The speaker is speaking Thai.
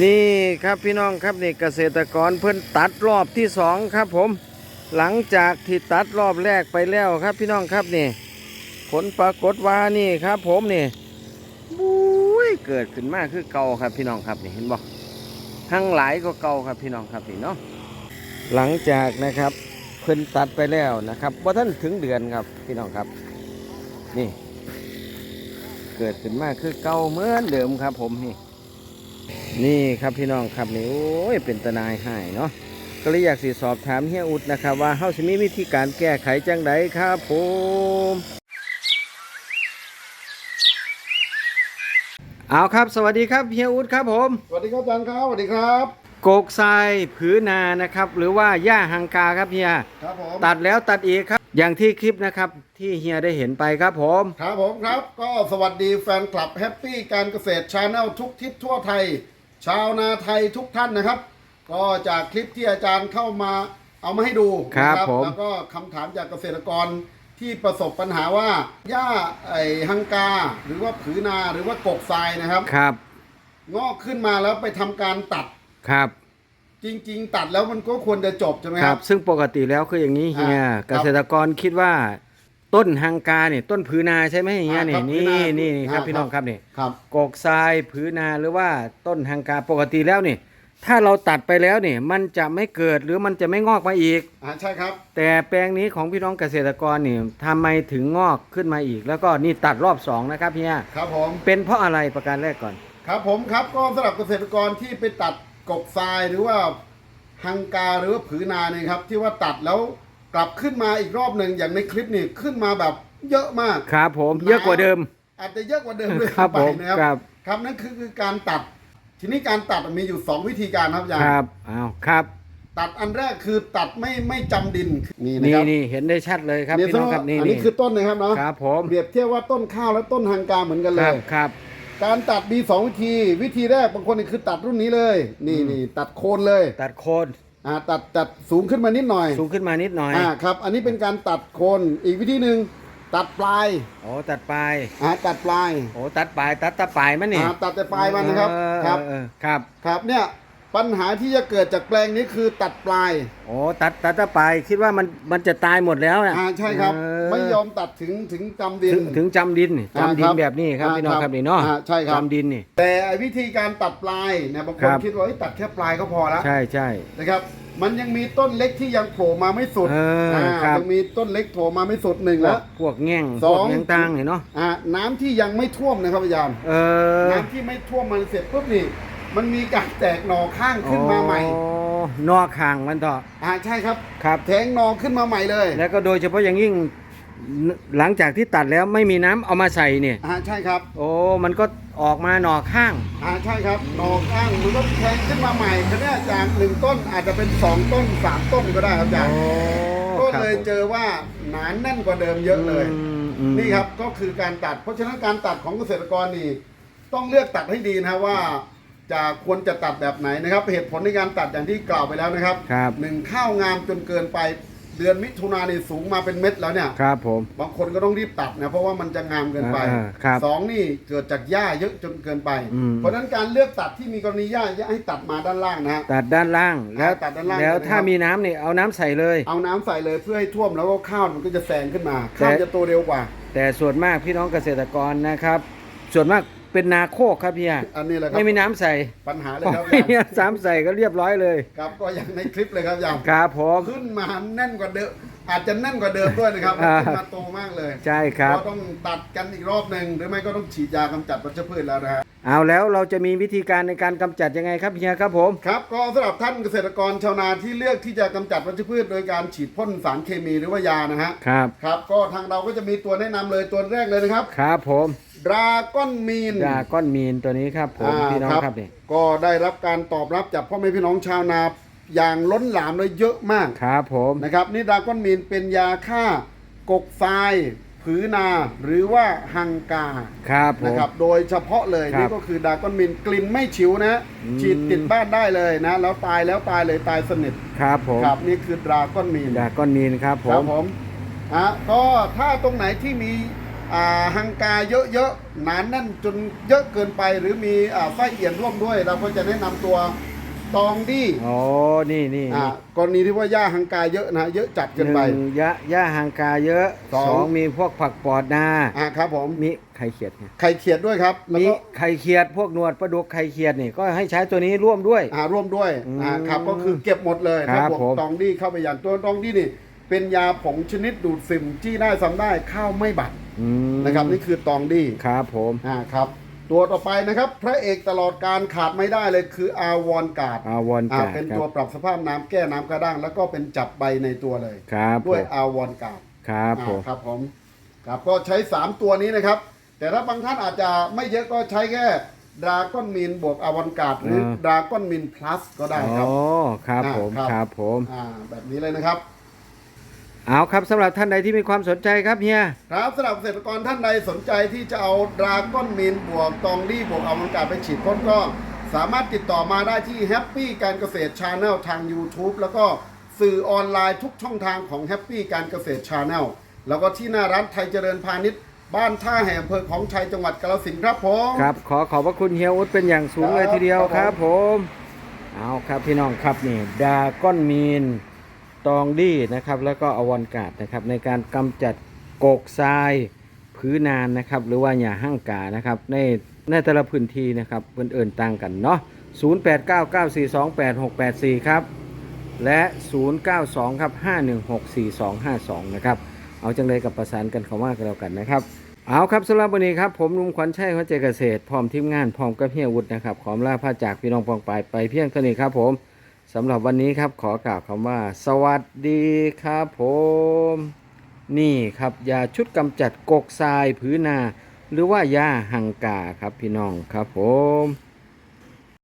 นี่ครับพี่น้องครับนี่เกษตรกรเพิ่นตัดรอบที่สองครับผม หลังจากที่ตัดรอบแรกไปแล้วครับพี่น้องครับนี่ ผลปรากฏว่านี่ครับ ผมนี่บุ้ยเกิดขึ้นมากคือเก่าครับพี่น้องครับนี่เห็นบ่ทั้งหลายก็เก่าครับพี่น้องครับนี่เนาะหลังจากนะครับเพิ่นตัดไปแล้วนะครับว่าท่านถึงเดือนครับพี่น้องครับ นี่ เกิดขึ้นมากคือเก่าเหมือนเดิมครับ ผมนี่ นี่ครับพี่น้องครับนี่โอ้ยเป็นตานายให้เนาะก็เลยอยากสิสอบถามเฮียอุดนะครับว่าเฮาสิมีวิธีการแก้ไขจังไดครับผมเอาครับ สวัสดีครับเฮียอุดครับผม สวัสดีครับอาจารย์ครับสวัสดีครับโกกทรายผือนานะครับ หรือว่าหญ้าหังกาครับเฮียครับผมตัดแล้วตัดอีกครับ อย่างที่คลิปนะครับที่เฮียได้เห็นไปครับผม ครับผมครับ ก็สวัสดีแฟนคลับแฮปปี้การเกษตรชาแนลทุกทิศทั่วไทย ชาวนาไทยทุกท่านนะครับ ก็จากคลิปที่อาจารย์เข้ามาเอามาให้ดูครับนะผมแล้วก็คำถามจากเกษตรกรที่ประสบปัญหาว่าหญ้าไอฮังกา หรือว่าผือนาหรือว่ากกทรายนะครับครับงอกขึ้นมาแล้วไปทำการตัด ครับจริง ๆ ตัดแล้วมันก็ควรจะจบใช่ไหมคครัรับ บ ซึ่งปกติแล้วคืออย่างนี้เฮียอ่าเกษตรกรคิดว่า ต้นฮังกาเนี่ยต้นผือนาใช่ไหมเฮียอ่านี่ครับผืนี่อนานี่ครับอ่าพี่น้องครับนี่ครับกกทรายผือนาหรือว่าต้นฮังกาปกติแล้วนี่ ถ้าเราตัดไปแล้วนี่มันจะไม่เกิดหรือมันจะไม่งอกมาอีก อ่าใช่ครับ แต่แปลงนี้ของพี่น้องเกษตรกรนี่ทำไมถึงงอกขึ้นมาอีก แล้วก็นี่ตัดรอบสองนะครับเฮียครับผม เป็นเพราะอะไรประการแรกก่อน ครับผมครับก็สำหรับเกษตรกรที่ไปตัดกบทรายหรือว่าฮังกาหรือว่าผือนาเนี่ยครับ ที่ว่าตัดแล้ว กลับขึ้นมาอีกรอบหนึ่งอย่างในคลิปนี่ขึ้นมาแบบเยอะมาก ครับผมเยอะกว่าเดิม อาจจะเยอะกว่าเดิมด้วยครับไปผมนะครับครับครับนั่นคือคือการตัด ทีนี้การตัดมีอยู่2วิธีการครับอาจารคย์รับอ้าวครับตัดอันแรกคือตัดไม่ไม่จำดินนี่นะนี่ครับนี่เห็นได้ชัดเลยครับเนี่ยพี่น้องครับนี่อันนี้คือต้นนะครับเนาะครับผมเปรียบเทียบว่าต้นข้าวและต้นฮังกาเหมือนกันคเลรับยครับ การตัดมีสองวิธี วิธีแรกบางคนนี่คือตัดรุ่นนี้เลย นี่นี่ตัดโคนเลย ตัดโคน อ่าตัดตัดสูงขึ้นมานิดหน่อยสูงขึ้นมานิดหน่อยอ่าครับ อันนี้เป็นการตัดโคนอีกวิธีหนึ่งตัดปลายโอ้ตัดปลายอ่าตัดปลายโอ้ตัดปลายตัดตะปลายมันนี่อ่าตัดแต่ปลายมันนะครับเออครับเออครับครับเนี่ย ปัญหาที่จะเกิดจากแปลงนี้คือตัดปลายโอ้ตัดตัดตะปลายคิดว่ามันมันจะตายหมดแล้วนะอ่าใช่ครับเไม่ยอมตัดถึงถึงจำดิน ถึงถึงจำดินนี่อ่าจำดินครับแบบนี้ครับอ่าพี่น้องคครัรับบนี่เนาะอ่าใช่ครับจำดินนี่ แต่วิธีการตัดปลายเนี่ยบางคคนรับคิดว่าเอ้ยตัดแค่ปลายก็พอแล้วใช่ใช่นะครับมันยังมีต้นเล็กที่ยังโผล่มาไม่สุดเออครับยังมีต้นเล็กโผล่มาไม่สุดหนึ่งพวแล้กวพวกแง่งสพอวงกแง่งต่างนี่เนาะอ่าน้ำที่ยังไม่ท่วมนะครับอาจารย์เออน้ำที่ไม่ท่วมมันเสร็จปุ๊บนี่ มันมีการแตกหน่อข้างขึ้นมาใหม่โอ้นอกห่างมันต่ออ่าใช่ครับครับ แทงหน่อขึ้นมาใหม่เลยแล้วก็โดยเฉพาะอย่างยิ่งหลังจากที่ตัดแล้วไม่มีน้ำเอามาใส่เนี่ย อ่าใช่ครับโอ้มันก็ออกมาหน่อข้าง อ่าใช่ครับหน่อข้างมันก็แทงขึ้นมาใหม่คะเนี่ยจากหนึ่งต้นอาจจะเป็นสองต้นสามต้นก็ได้ครับอาจารย์ก็เลยเจอว่าหนานแน่นกว่าเดิมเยอะเลยมอืมนี่ครับก็คือการตัด เพราะฉะนั้นการตัดของเกษตรกรนี่ ต้องเลือกตัดให้ดีนะครับว่า จะควรจะตัดแบบไหนนะครับ เหตุผลในการตัดอย่างที่กล่าวไปแล้วนะครับครับหนึ่งข้าวงามจนเกินไปเดือนมิถุนายนนี่สูงมาเป็นเม็ดแล้วเนี่ยครับผม บางคนก็ต้องรีบตัดนะเพราะว่ามันจะงามเกินไปอ่าครับสองนี่เกิดจากหญ้าเยอะจนเกินไป อืม เพราะฉะนั้นการเลือกตัดที่มีกรณีหญ้าให้ตัดมาด้านล่างนะฮะ ตัดด้านล่างแล้วตัดด้านล่างแล้วเลยนะครับ ถ้ามีน้ำเนี่ยเอาน้ำใส่เลย เอาน้ำใส่เลยเพื่อให้ท่วมแล้วก็ข้าวมันก็จะแซงขึ้นมาแต่ข้าวจะโตเร็วกว่า แต่ส่วนมากพี่น้องเกษตรกรนะครับ ส่วนมาก เป็นนาโคกครับพี่ยอันนี้แหละครับไม่มีน้ำใส่ปัญหาเลยพอครับไม่มีน้ำใส่ก็เรียบร้อยเลยครับก็อย่างในคลิปเลยครับอย่างครับผม ขึ้นมาแน่นกว่าเดิมอาจจะแน่นกว่าเดิมด้วยนะครับอ่า ขึ้นมาโตมากเลยใช่ครับ ก็ต้องตัดกันอีกรอบหนึ่งหรือไม่ก็ต้องฉีดยากำจัดวัชพืชแล้วนะฮะ เอาแล้วเราจะมีวิธีการในการกำจัดยังไงครับพี่ยครับผมครับก็สำหรับท่านเกษตรกรชาวนาที่เลือกที่จะกำจัดวัชพืชโดยการฉีดพ่นสารเคมีหรือว่ายานะฮะครับครับก็ทางเราก็จะมีตัวแนะนำเลยตัวแรกเลยนะครับครับผมดราก้อนมีนยาก้อนมีนตัวนี้ครับผมพี่น้องครับนี่ก็ได้รับการตอบรับจากพ่อแม่พี่น้องชาวนาอย่างล้นหลามเลยเยอะมากครับผมนะครับนี่ดราก้อนมีนเป็นยาฆ่ากกทราย ผือนาหรือว่าฮังกาครับผม นะครับ โดยเฉพาะเลยครับนี่ก็คือดราก้อนมินกลิ่นไม่ฉิวนะ อืม ฉีดติดบ้านได้เลยนะ แล้วตายแล้วตายเลยตายสนิทครับผมครับนี่คือดราก้อนมินยาก้อนมีนครับผครับมผมอะก็ถ้าตรงไหนที่มีอ่าฮังกาเยอะๆหนานแน่นจนเยอะเกินไป หรือมีอ่าไส้เอี่ยนร่วมด้วย เราก็จะแนะนำตัว ตองดี้อ๋อ นี่นี่อ่ากรณีที่ว่าหญ้าฮังกาเยอะนะเยอะจัดเกินไปหนึ่งยะย่าหางกาเยอะสองสองมีพวกผักปอดนาอ่าครับผมมีไข่เขียดไงไข่เขียดด้วยครับแล้วมีก็ไข่เขียดพวกหนวดปลาดุกไข่เขียดนี่ก็ให้ใช้ตัวนี้ร่วมด้วย อ่าร่วมด้วยอืมอ่าครับก็คือเก็บหมดเลยครับบวกผม ตองดี้เข้าไปอย่างตัวตองดี้นี่ เป็นยาผงชนิดดูดซึมจี้ได้ซ้ำได้ข้าวไม่บัดอืมนะครับนี่คือตองดี้ครับผม อ่าครับ ตัวต่อไปนะครับ พระเอกตลอดการขาดไม่ได้เลยคืออาวอนการ์ดอาวอนอ่ากาเป็นครัตัวบปรับสภาพน้ำแก้น้ำกระด้าง แล้วก็เป็นจับใบในตัวเลยครับผด้วยมอาวอนการ์ดครับผมอ่าครับผมครับก็ใช้ 3 ตัวนี้นะครับ แต่ถ้าบางท่านอาจจะไม่เยอะก็ใช้แค่ดราก้อนมินบวกอาวอนการ์ดหรือดราก้อนมินพลัสก็ได้ครับอ๋อครับผมอ่าครับครับผมอ่าแบบนี้เลยนะครับ เอาครับสำหรับท่านใดที่มีความสนใจครับเฮีย ครับสำหรับเกษตรกรท่านใดสนใจที่จะเอาดราก้อนมินบวกตองดี้บวกอวกาศไปฉีดพ่นก็สามารถติดต่อมาได้ที่แฮปปี้การเกษตรชาแนลทาง YouTube แล้วก็สื่อออนไลน์ทุกช่องทางของแฮปปี้การเกษตรชาแนลแล้วก็ที่หน้าร้านไทยเจริญพาณิชย์ บ้านท่าแห่อำเภอของชัยจังหวัดกาฬสินธุ์ครับผม ครับ ขอขอบพระคุณเฮียอุดเป็นอย่างสูงครับเลยทีเดียวคครัรับ บผม เอาครับพี่น้องครับนี่ดาก้อนมีน ตองดี้นะครับ แล้วก็อวอนกาดนะครับในการกำจัดกกทรายพื้นนานนะครับ หรือว่าหญ้าห้างกานะครับ ในในแต่ละพื้นที่นะครับเพื่อนเอินต่างกันเนาะ0899428684 ครับ และ 092 ครับ 5164252 นะครับ เอาจังเลยกับประสานกันเข้ามากันแล้วกันนะครับ เอาครับสำหรับวันนี้ครับ ผมลุงขวัญชัยหัวใจเกษตร พร้อมทีมงาน พร้อมกับเฮียวุฒินะครับ ขอลาพาจากพี่น้องปองปายไปเพียงเท่านี้ครับผม สำหรับวันนี้ครับขอกล่าวคำว่า สวัสดีครับผม นี่ครับยาชุดกำจัดกกทรายผืนนา หรือว่ายาหังกาครับพี่น้องครับผม